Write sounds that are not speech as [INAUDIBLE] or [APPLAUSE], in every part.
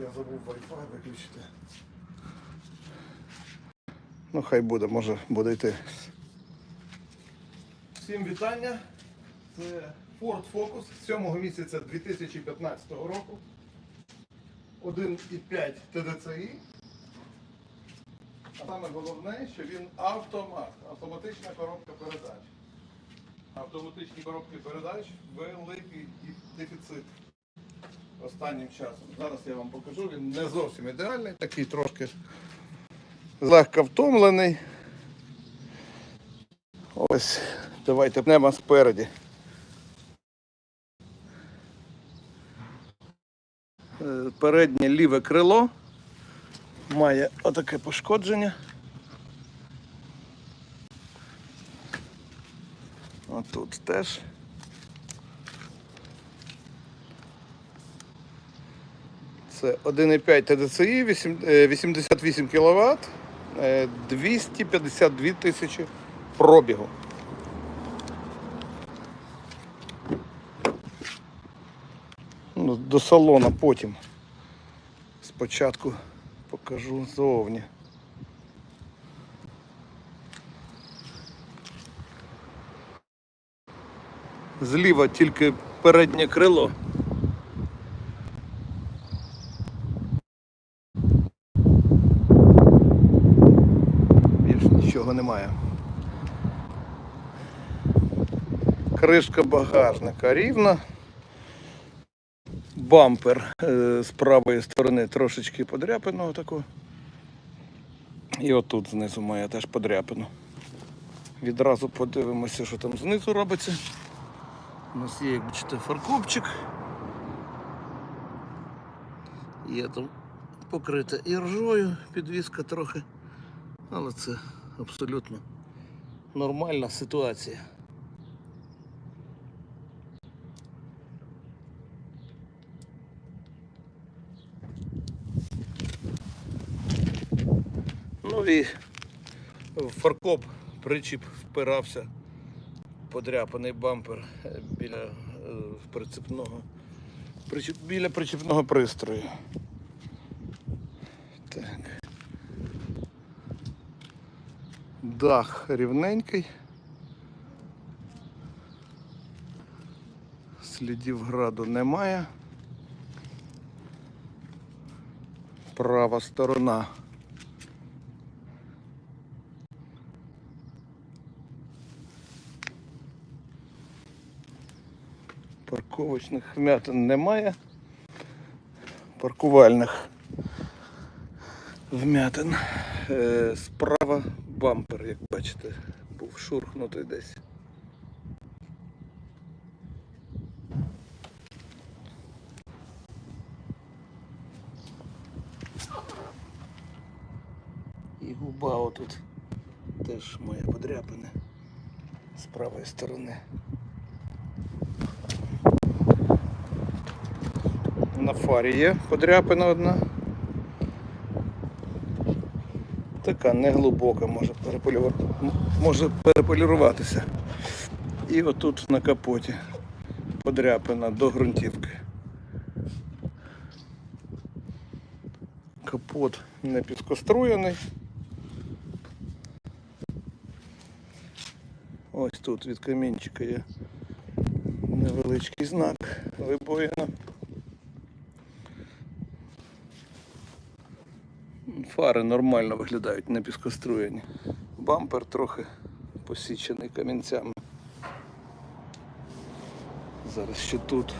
Я забув Wi-Fi виключити. Ну хай буде, може буде йти. Всім вітання. Це Ford Focus 7 місяця 2015 року. 1,5 TDCi. А саме головне, що він автомат, автоматична коробка передач. Автоматичні коробки передач великий дефіцит останнім часом. Зараз я вам покажу, він не зовсім ідеальний, такий трошки легко втомлений. Ось, давайте пнемо спереді. Е, Переднє ліве крило має отаке пошкодження. Отут теж. Це 1,5 TDCi, вісім- е, 88 кВт, 252 тисячі пробігу. Ну, до салона потім. Спочатку покажу зовні. Зліва тільки переднє крило. Більш нічого немає. Кришка багажника рівна. Бампер е, з правої сторони трошечки подряпаного такого. І отут знизу має теж подряпину. Відразу подивимося, що там знизу робиться. У нас є, як бачите, фаркопчик. Є там покрита і ржою, підвіска трохи. Але це абсолютно нормальна ситуація. Ну і фаркоп причіп впирався подряпаний бампер е, біля е, прицепного біля причіпного пристрою. Так. Дах рівненький. Слідів граду немає. Права сторона. Парковочних вмятин немає. Паркувальних вмятин. Е, Справа бампер, як бачите, був шурхнутий десь. І губа отут теж має подряпини з правої сторони. На фарі є подряпина одна. Така неглибока, може, переполювати, може переполіруватися. І отут на капоті подряпина до ґрунтівки. Капот не підкоструєний. Ось тут від камінчика є невеличкий знак вибоїна. Фари нормально виглядають, не піскоструєні. Бампер трохи посічений камінцями. Зараз ще тут.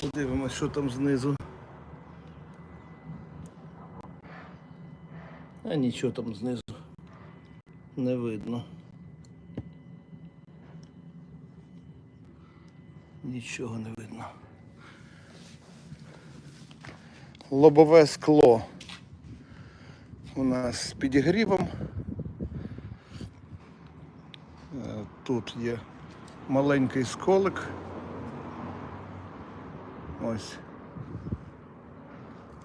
Подивимось, що там знизу. А нічого там знизу не видно. Нічого не видно. Лобове скло у нас з підігрівом. Е, Тут є маленький сколик. Ось.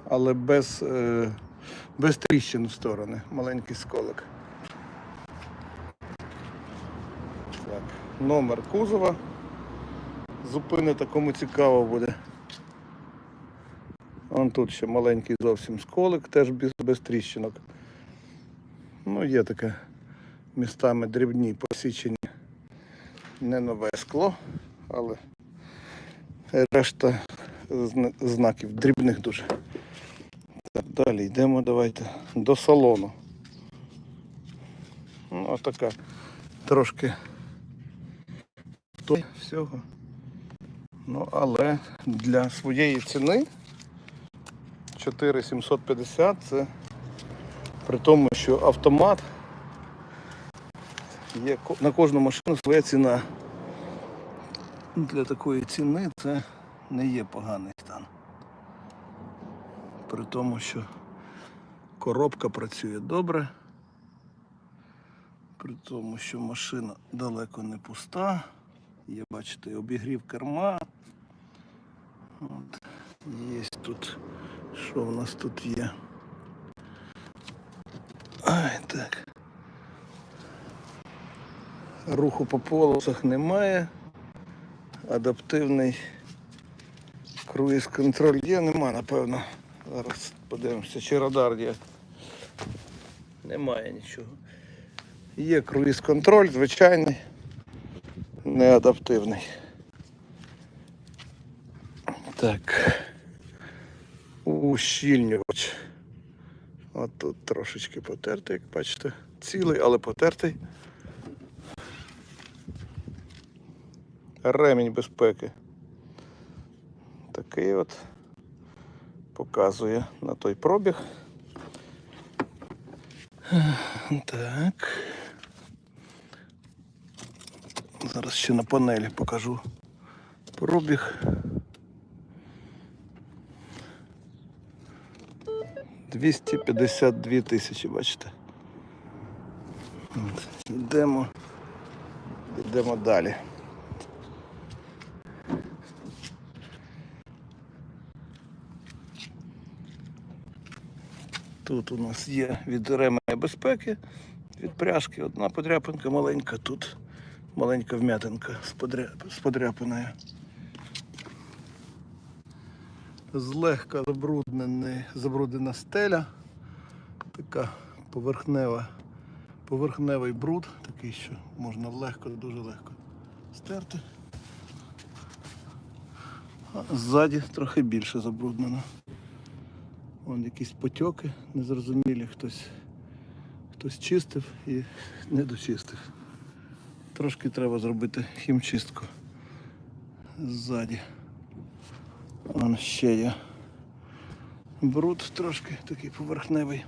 Але без, е, без тріщин в сторони. Маленький сколик. Так. Номер кузова. Зупинити кому цікаво буде. Тут ще маленький зовсім сколик, теж без, без тріщинок. Ну, є таке містами дрібні посічені. Не нове скло, але решта знаків дрібних дуже. Так, далі йдемо давайте до салону. Ну, така трошки всього. Ну, але для своєї ціни 4750 це при тому, що автомат є на кожну машину своя ціна. Для такої ціни це не є поганий стан. При тому, що коробка працює добре. При тому, що машина далеко не пуста. Є, бачите, обігрів керма. От. Є тут. Що в нас тут є? Ай, так. Руху по полосах немає. Адаптивний круїз контроль є, нема, напевно. Зараз подивимося, чи радар є. Немає нічого. Є круїз контроль, звичайний, не адаптивний. Так. Ущільнювач. От тут трошечки потертий, як бачите. Цілий, але потертий. Ремінь безпеки. Такий от показує на той пробіг. Так. Зараз ще на панелі покажу пробіг. 252 тисячі, бачите. Йдемо. Йдемо далі. Тут у нас є від ремені безпеки, від пряжки. Одна подряпинка маленька, тут маленька вм'ятинка з подряпиною. Злегка забруднена стеля. Така поверхнева, поверхневий бруд, такий, що можна легко, дуже легко стерти. А ззаді трохи більше забруднено. Вон якісь потьоки незрозумілі, хтось, хтось чистив і не дочистив. Трошки треба зробити хімчистку ззаді. Вон ще є бруд трошки такий поверхневий.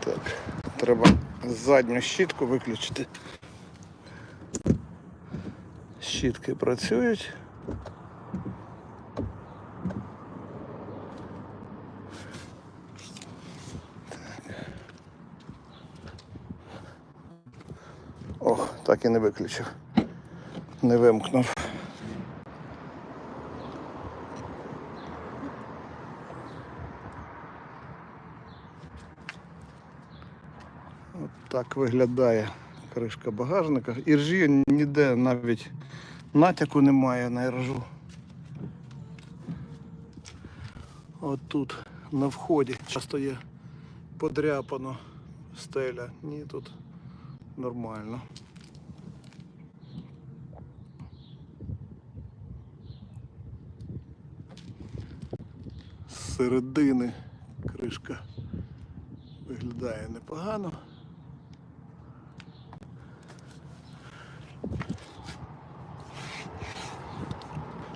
Так, треба задню щітку виключити. Щітки працюють. Так і не виключив. Не вимкнув. От так виглядає кришка багажника. Іржі ніде навіть натяку немає на іржу. От тут на вході часто є подряпано стеля. Ні, тут нормально. Середини кришка виглядає непогано.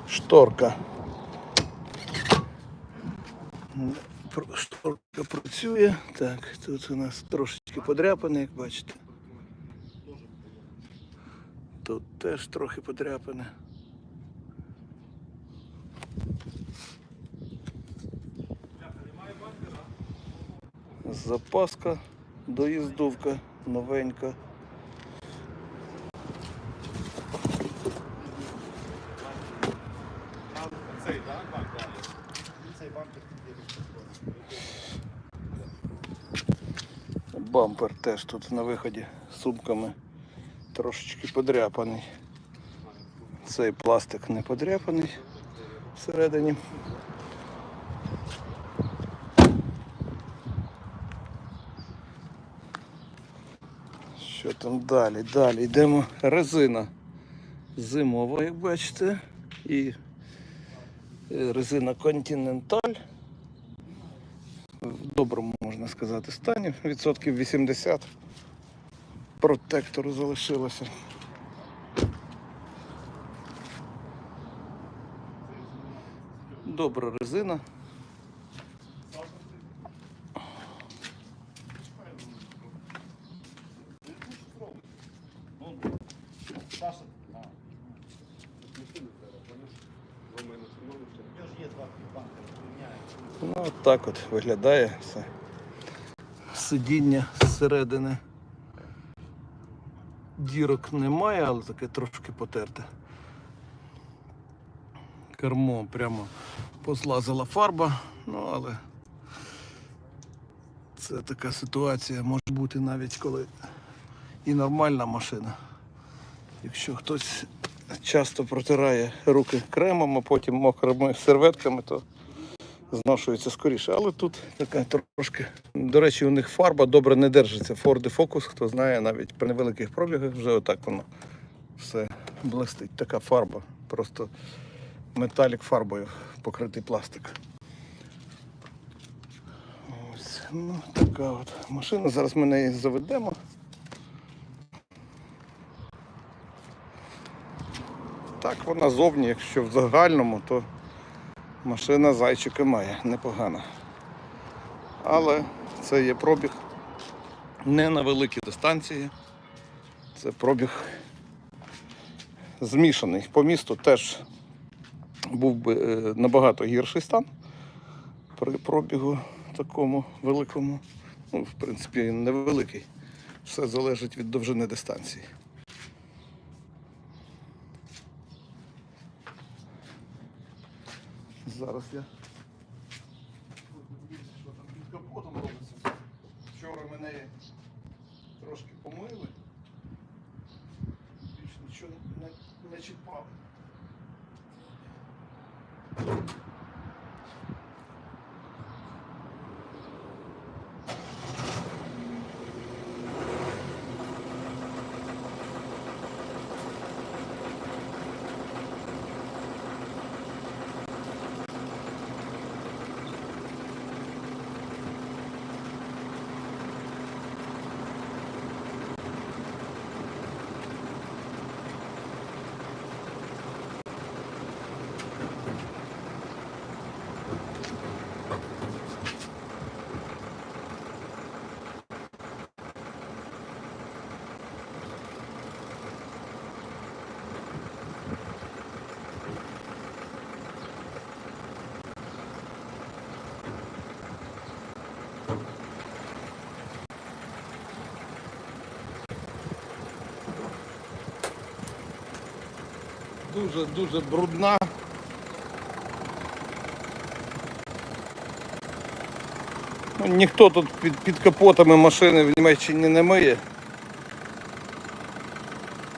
Шторка. Шторка працює. Так, тут у нас трошечки подряпане, як бачите. Тут теж трохи подряпане. Запаска, доїздовка новенька. Бампер теж тут на виході сумками трошечки подряпаний. Цей пластик не подряпаний всередині. Що там далі? Далі йдемо резина зимова, як бачите, і е, резина Continental. В доброму, можна сказати, стані. Відсотків 80 протектору залишилося. Добра резина. Ну, от так от виглядає все. Сидіння зсередини. Дірок немає, але таке трошки потерте. Кермо прямо позлазила фарба, ну але це така ситуація може бути навіть коли і нормальна машина. Якщо хтось часто протирає руки кремом, а потім мокрими серветками, то зношується скоріше. Але тут така трошки. До речі, у них фарба добре не держиться. Ford Focus, хто знає, навіть при невеликих пробігах вже отак воно все блистить. Така фарба. Просто металік фарбою покритий пластик. Ось, ну, така от машина. Зараз ми неї заведемо. Вона зовні, якщо в загальному, то машина зайчики має, непогана. Але це є пробіг не на великій дистанції. Це пробіг змішаний. По місту теж був би е, набагато гірший стан при пробігу такому великому. Ну, в принципі, невеликий. Все залежить від довжини дистанції. Зараз я. Дуже дуже брудна. Ну, ніхто тут під, під капотами машини в Німеччині не миє.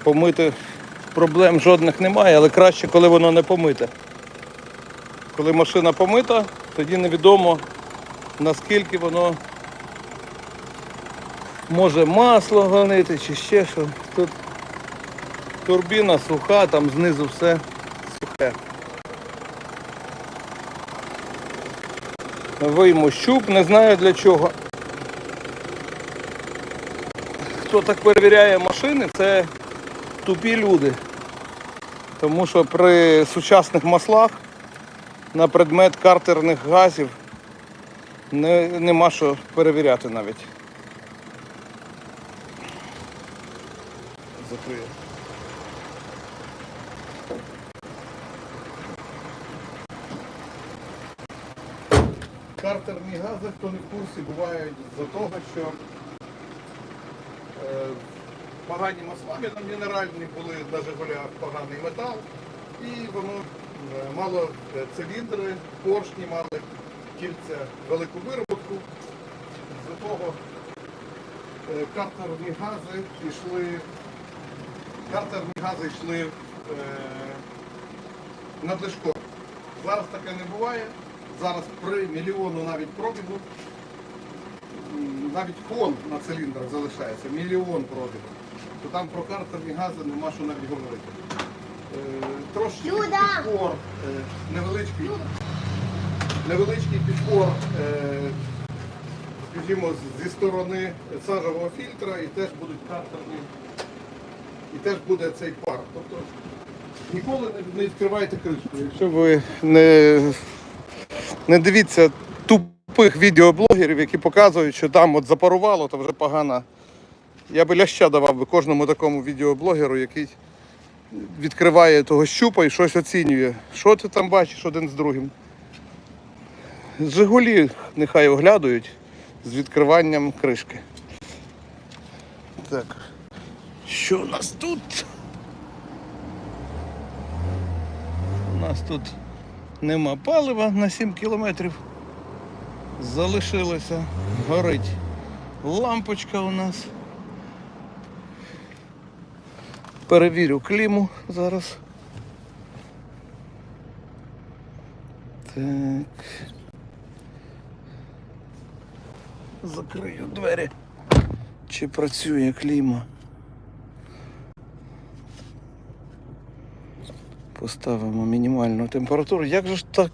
Помити проблем жодних немає, але краще, коли воно не помите. Коли машина помита, тоді невідомо наскільки воно може масло гонити чи ще що. Тут турбіна суха, там знизу все сухе. Вийму щуп, не знаю для чого. Хто так перевіряє машини, це тупі люди. Тому що при сучасних маслах на предмет картерних газів не, нема що перевіряти навіть. Закриє. Картерні гази, хто не в курсі, бувають за того, що е, погані масла, там мінеральні були на Жигулях поганий метал, і воно е, мало е, циліндри, поршні мали кільця велику вироботку. З того картерні гази пішли картерні гази йшли е, надлишково. Зараз таке не буває. Зараз при мільйону навіть пробігу, навіть хон на циліндрах залишається, мільйон пробігу. То там про картерні гази нема що навіть говорити. Е, Трошки підпор, е, невеличкий, невеличкий підпор, е, скажімо, зі сторони сажового фільтра і теж будуть картерні, і теж буде цей пар. Тобто ніколи не- не відкривайте кришку. Якщо ви не, не дивіться тупих відеоблогерів, які показують, що там от запарувало, то вже погано. Я би ляща давав би кожному такому відеоблогеру, який відкриває того щупа і щось оцінює. Що ти там бачиш один з другим? Жигулі нехай оглядують з відкриванням кришки. Так. Що у нас тут? У нас тут нема палива на 7 кілометрів. Залишилося. Горить лампочка у нас. Перевірю кліму зараз. Так. Закрию двері. Чи працює кліма? Поставимо мінімальну температуру. Як же ж так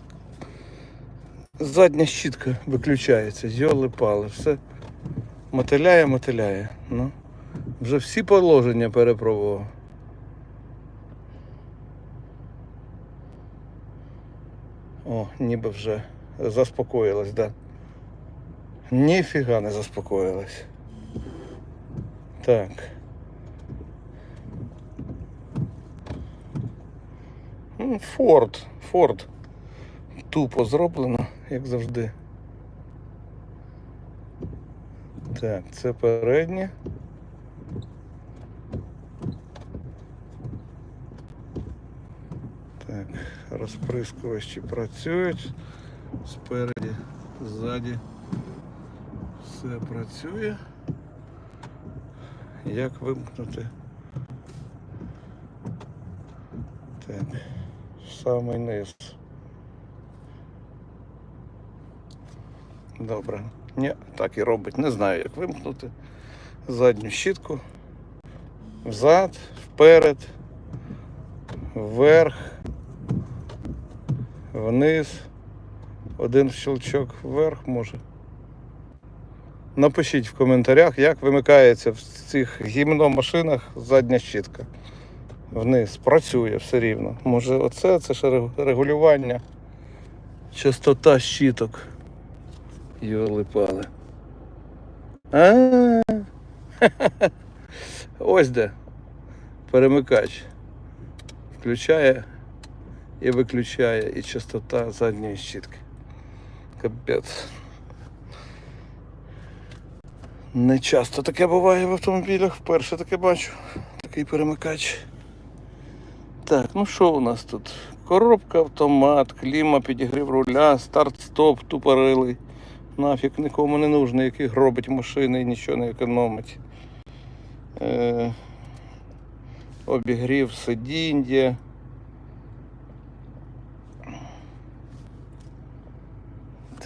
задня щітка виключається? Йоли пали, все мотиляє, мотиляє. Ну, вже всі положення перепробував. О, ніби вже заспокоїлась, да. Ніфіга не заспокоїлась. Так. Ну, Форд. Форд. Тупо зроблено, як завжди. Так, це переднє. Так, розприскувачі працюють. Спереді, ззаді. Все працює. Як вимкнути? Так, самий низ. Добре. Ні, так і робить. Не знаю, як вимкнути. Задню щітку. Взад, вперед, вверх, вниз. Один щелчок вверх може. Напишіть в коментарях, як вимикається в цих гімномашинах задня щітка. Вниз працює все рівно. Може оце це ж регулювання. Частота щіток. Йоли пали. А. [LAUGHS] Ось де. Перемикач. Включає і виключає і частота задньої щітки. Капець. Не часто таке буває в автомобілях, вперше таке бачу. Такий перемикач. Так, ну що у нас тут? Коробка, автомат, кліма, підігрів руля, старт-стоп, тупорилий. Нафіг нікому не нужний, який робить машини і нічого не економить. Е, обігрів сидіння.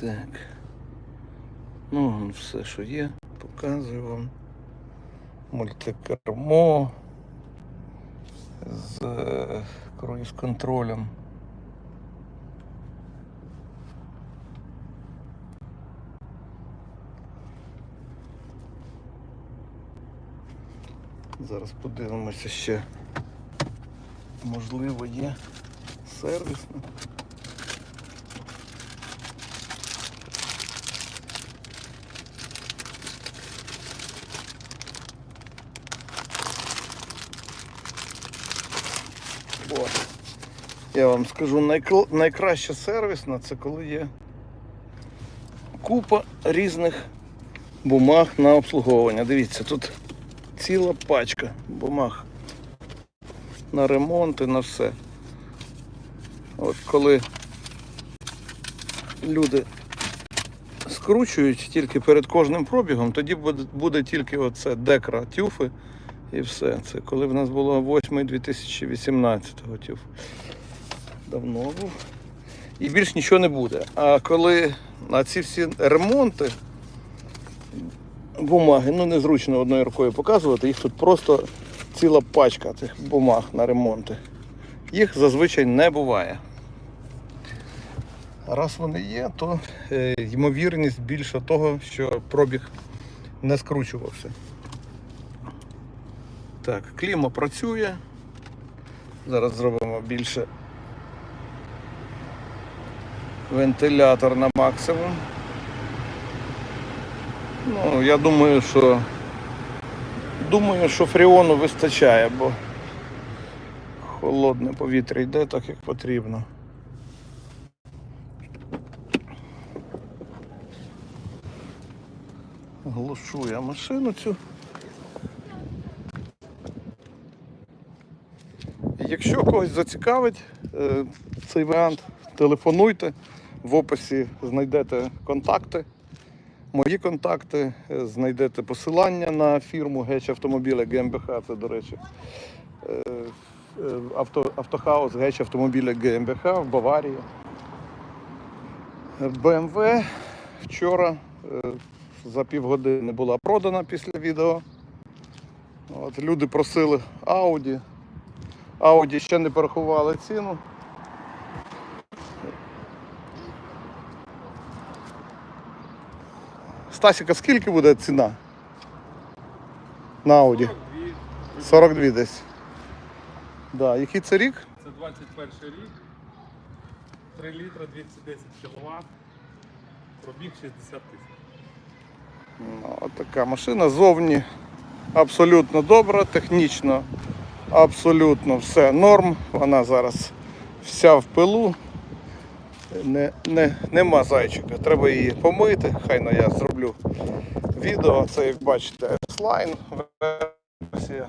Так. Ну, все, що є, показую вам. Мультикермо з е, круїз-контролем. Зараз подивимося ще. Можливо, є сервісна. От. Я вам скажу, найкраща сервісна це коли є купа різних бумаг на обслуговування. Дивіться, тут ціла пачка бумаг на ремонт і на все. От коли люди скручують тільки перед кожним пробігом, тоді буде, буде тільки оце декра тюфи І все. Це коли в нас було 8 2018 готів. Давно був. І більш нічого не буде. А коли на ці всі ремонти бумаги, ну незручно одною рукою показувати, їх тут просто ціла пачка цих бумаг на ремонти. Їх зазвичай не буває. Раз вони є, то е, ймовірність більша того, що пробіг не скручувався. Так, кліма працює. Зараз зробимо більше вентилятор на максимум. Ну, я думаю, що думаю, що фріону вистачає, бо холодне повітря йде так, як потрібно. Глушу я машину цю. Якщо когось зацікавить е, цей варіант, телефонуйте. В описі знайдете контакти, мої контакти, е, знайдете посилання на фірму Геч Автомобіля ГМБХ, це, до речі, е, е, авто, автохаус Геч Автомобіля ГМБХ в Баварії. БМВ вчора за півгодини була продана після відео. От, люди просили Audi. Audi ще не порахували ціну. Стасіка, скільки буде ціна? На Audi? 42 десь. Да. Який це рік? Це 21 рік. 3 літра 210 кВт. Пробіг 60 тисяч. Ну, от така машина зовні абсолютно добра, технічно абсолютно все норм. Вона зараз вся в пилу. Не, не, нема зайчика. Треба її помити. Хайно я зроблю відео. Це як бачите, S-Line версія.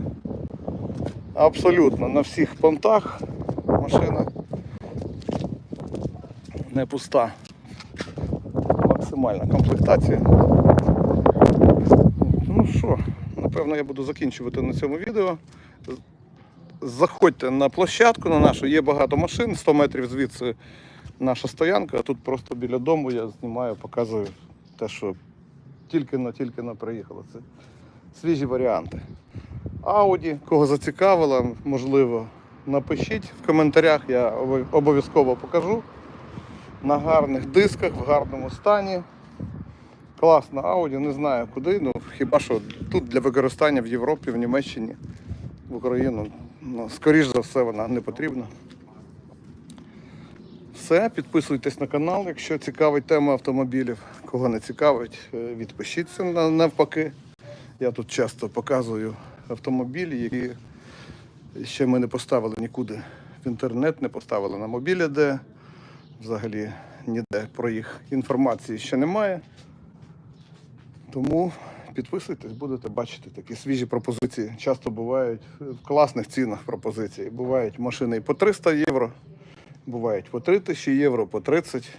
Абсолютно на всіх понтах машина не пуста. Максимальна комплектація. Ну що, напевно, я буду закінчувати на цьому відео. Заходьте на площадку на нашу, є багато машин, 100 метрів звідси наша стоянка, а тут просто біля дому я знімаю, показую те, що тільки на тільки на приїхало. Це свіжі варіанти. Ауді, кого зацікавило, можливо, напишіть в коментарях, я обов'язково покажу. На гарних дисках, в гарному стані. Класна Ауді, не знаю куди, ну хіба що тут для використання в Європі, в Німеччині, в Україну. Ну, скоріш за все, вона не потрібна. Все, підписуйтесь на канал, якщо цікавить тема автомобілів. Кого не цікавить, е, відпишіться навпаки. Я тут часто показую автомобілі, які ще ми не поставили нікуди в інтернет, не поставили на мобілі, де взагалі ніде про їх інформації ще немає. Тому підписуйтесь, будете бачити такі свіжі пропозиції. Часто бувають в класних цінах пропозиції. Бувають машини і по 300 євро, бувають по 3 тисячі євро, по 30,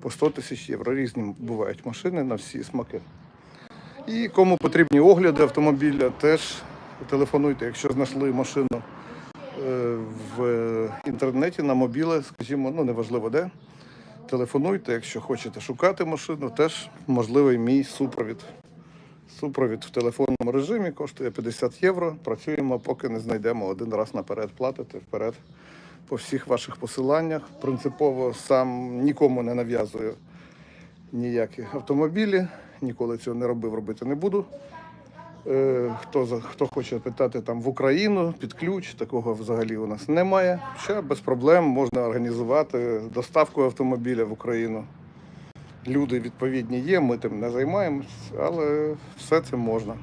по 100 тисяч євро. Різні бувають машини на всі смаки. І кому потрібні огляди автомобіля, теж телефонуйте, якщо знайшли машину е, в інтернеті на мобіле, скажімо, ну неважливо де. Телефонуйте, якщо хочете шукати машину, теж можливий мій супровід. Супровід в телефонному режимі коштує 50 євро. Працюємо, поки не знайдемо один раз наперед платите вперед по всіх ваших посиланнях. Принципово сам нікому не нав'язую ніякі автомобілі, ніколи цього не робив, робити не буду. Е, Хто, хто хоче питати там в Україну під ключ, такого взагалі у нас немає. Ще без проблем можна організувати доставку автомобіля в Україну. Люди відповідні є, ми тим не займаємось, але все це можна.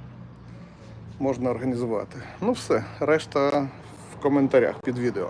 Можна організувати. Ну все, решта в коментарях під відео.